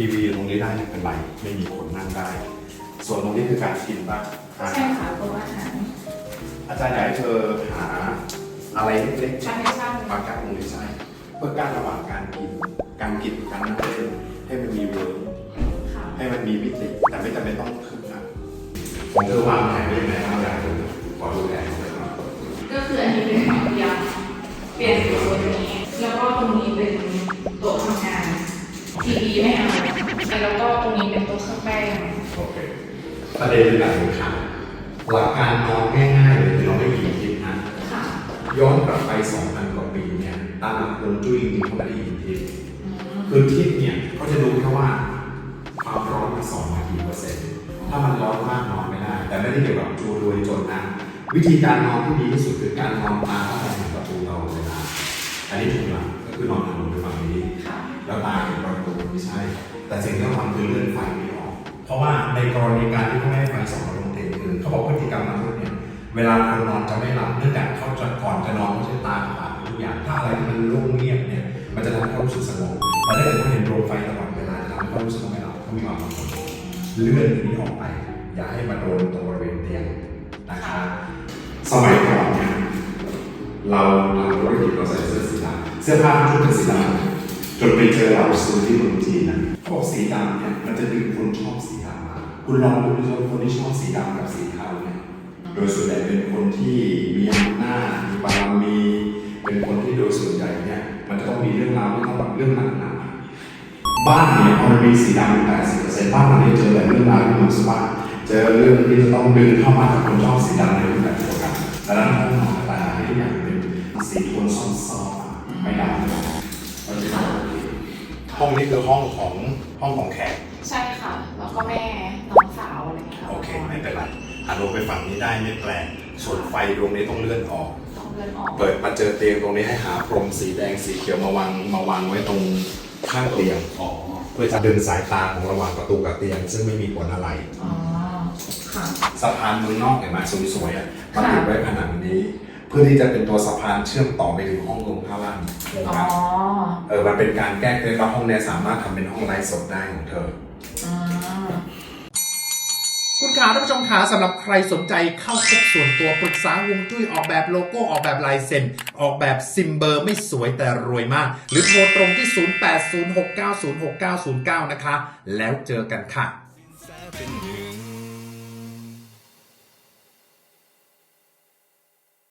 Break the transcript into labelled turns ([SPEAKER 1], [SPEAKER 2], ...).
[SPEAKER 1] ทีวีอยู่ตรงนี้ได้ไม่เป็นไรไม่มีคนนั่งได้ ส่วนตรงนี้คือการกินป่ะอา
[SPEAKER 2] ใช่
[SPEAKER 1] หาร
[SPEAKER 2] ค่ะโต๊ะอาหาร
[SPEAKER 1] อาจารย์อยากให้เธอหาอะไรเล็ก
[SPEAKER 2] ใช่ใช่
[SPEAKER 1] ๆมากั้นตรงนี้ใช่เพื่อกั้นระหว่างการกิน การกินการนั่งเล่นให้มันมีเวิร์ก
[SPEAKER 2] ค่ะ
[SPEAKER 1] ให้มันมีมิติแต่ไม่จำเป็นต้องคึกคักผมเธอวางแผนไว้ยังไงบ้างอยากดูขอดูแผนหน่อยครับ
[SPEAKER 2] ก็คืออันนี้เป็นของเตียงเปลี่ยนสีตัวนี้ แล้วก็ตรงนี้เป็นโต๊ะทำงานทีวีไม่เอา แล้วก็ตรงนี้เป็นโต๊ะเครื่องแป้ง
[SPEAKER 1] โอเคประเด็นแบบนี้ครับหลักการนอนง่ายๆเลยคือเราไม่มีทิศนะ
[SPEAKER 2] ค่ะ
[SPEAKER 1] ย้อนกลับไป 2,000 กว่าปีเนี่ยตามหลักฮวงจุ้ยจริงๆเขาไม่ได้ยินทิศ
[SPEAKER 2] อืม
[SPEAKER 1] คือทิศเนี่ยเขาจะดูแค่ว่าความร้อนมันส่องมากี่เปอร์เซ็นต์ถ้ามันร้อนมากนอนไม่ได้ แต่ไม่ได้เกี่ยวกับจูรวยจนนะวิธีการนอนที่ดีที่สุดคือการนอนตาเข้าไปในประตูเราเวลาอันนี้ถูกหลักก็คือนอนหันลงไปฝั่งนี้
[SPEAKER 2] ค่ะ
[SPEAKER 1] แล้วตาเห็นประตูไม่ใช่ แต่สิ่งที่ต้องทำคือเลื่อนไฟไม่ออก เพราะว่าในกรณีการที่เขาไม่ให้ไฟส่องลงเตียงคือเขาบอกพฤติกรรมมนุษย์เนี่ยเวลาคนนอนจะไม่หลับเนื่องจากเขาจะก่อนจะนอนเขาใช้ตาขวางทุกอย่างถ้าอะไรที่มันโล่งเงียบเนี่ยมันจะทำให้เขารู้สึกสงบแต่ถ้าเกิดเขาเห็นดวงไฟตลอดเวลาจะทำให้เขารู้สึกไม่หลับเขามีความกังวลเลื่อนอันนี้ออกไป อย่าให้มาโดนตรงบริเวณเตียงนะคะสมัยก่อนเนี่ยเราทำธุรกิจเราใส่เสื้อสีดำเสื้อผ้าทุกเป็นสีดำ จนไปเจอเราซื้อที่เมืองจีนนะเขาบอกสีดำเนี่ยมันจะดึงคนชอบสีดำมาคุณลองดูดิว่าคนที่ชอบสีดำกับสีเทาเนี่ยโดยส่วนใหญ่เป็นคนที่มีอำนาจมีบารมีเป็นคนที่โดยส่วนใหญ่เนี่ยมันจะต้องมีเรื่องราวที่ต้องแบบเรื่องหนักๆบ้านเนี่ยพอมันมีสีดำอยู่แปดสิบเปอร์เซ็นต์บ้านมันเนี่ยเจอแต่เรื่องราวที่มันสบายเจอเรื่องที่จะต้องดึงเข้ามากับคนชอบสีดำในรูปแบบ ห้องนี้คือห้องของห้องของแขก
[SPEAKER 2] ใช่ค่ะ แล้วก็แม่น้องสาวอะไรอย่างเงี้ยค่ะ
[SPEAKER 1] โอเคไม่เป็นไรหันลงไปฝั่งนี้ได้ไม่แปลกส่วนไฟดวงนี้ต้องเลื่อนออก
[SPEAKER 2] ต้องเดินออก
[SPEAKER 1] เปิดมาเจอเตียงตรงนี้ให้หาพรมสีแดงสีเขียวมาวางมาวางไว้ตรงข้างเตียง
[SPEAKER 3] อ๋อ
[SPEAKER 1] เพื่อจะดึงสายตาของระหว่างประตูกับเตียง ซึ่งไม่มีผลอะไร
[SPEAKER 2] อ๋อค่ะ
[SPEAKER 1] สะพานเมืองนอกเห็นไหมสวยๆอะมันติดไว้ผนังนี้ เพื่อที่จะเป็นตัวสะพานเชื่อมต่อไปถึงห้องลงข้างล่างนะครับ
[SPEAKER 2] อ๋อ
[SPEAKER 1] เออมันเป็นการแก้เคล็ดแล้วห้องเนี้ยสามารถทำเป็นห้องไลฟ์สดได้ของเธอ
[SPEAKER 2] อืม
[SPEAKER 3] คุณขาท่านผู้ชมขาสำหรับใครสนใจเข้าพบส่วนตัวปรึกษาฮวงจุ้ยออกแบบโลโก้ออกแบบลายเซ็น ออกแบบซิมเบอร์ไม่สวยแต่รวยมาก หรือโทรตรงที่ 0806906909 นะคะ แล้วเจอกันค่ะ
[SPEAKER 4] เป็นเนื้อ